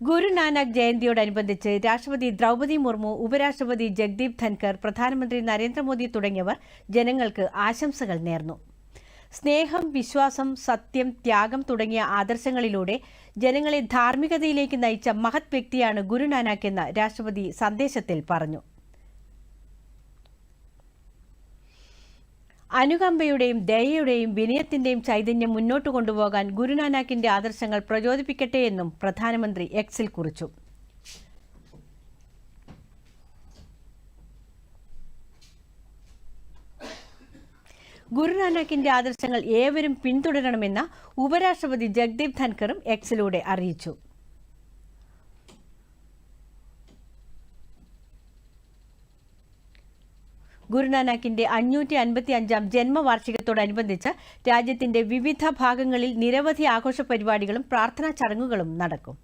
ഗുരുനാനക് ജയന്തിയോടനുബന്ധിച്ച് രാഷ്ട്രപതി ദ്രൗപദി മുർമു ഉപരാഷ്ട്രപതി ജഗ്ദീപ് ധൻകർ പ്രധാനമന്ത്രി നരേന്ദ്രമോദി തുടങ്ങിയവർ ജനങ്ങൾക്ക് ആശംസകൾ നേർന്നു. സ്നേഹം വിശ്വാസം സത്യം ത്യാഗം തുടങ്ങിയ ആദർശങ്ങളിലൂടെ ജനങ്ങളെ ധാർമ്മികതയിലേക്ക് നയിച്ച മഹത് വ്യക്തിയാണ് ഗുരുനാനാക്ക് എന്ന് രാഷ്ട്രപതി സന്ദേശത്തിൽ പറഞ്ഞു. അനുകമ്പയുടെയും ദയയുടെയും വിനയത്തിന്റെയും ചൈതന്യം മുന്നോട്ട് കൊണ്ടുപോകാൻ ഗുരുനാനാക്കിന്റെ ആദർശങ്ങൾ പ്രചോദിപ്പിക്കട്ടെ എന്നും പ്രധാനമന്ത്രി എക്സിൽ കുറിച്ചു. ഗുരുനാനാക്കിന്റെ ആദർശങ്ങൾ ഏവരും പിന്തുടരണമെന്ന് ഉപരാഷ്ട്രപതി ജഗ്ദീപ് ധൻകറും എക്സിലൂടെ അറിയിച്ചു. ഗുരുനാനാക്കിന്റെ അഞ്ഞൂറ്റി അൻപത്തി അഞ്ചാം ജന്മവാർഷികത്തോടനുബന്ധിച്ച് രാജ്യത്തിന്റെ വിവിധ ഭാഗങ്ങളിൽ നിരവധി ആഘോഷ പരിപാടികളും പ്രാർത്ഥനാ ചടങ്ങുകളും നടക്കും.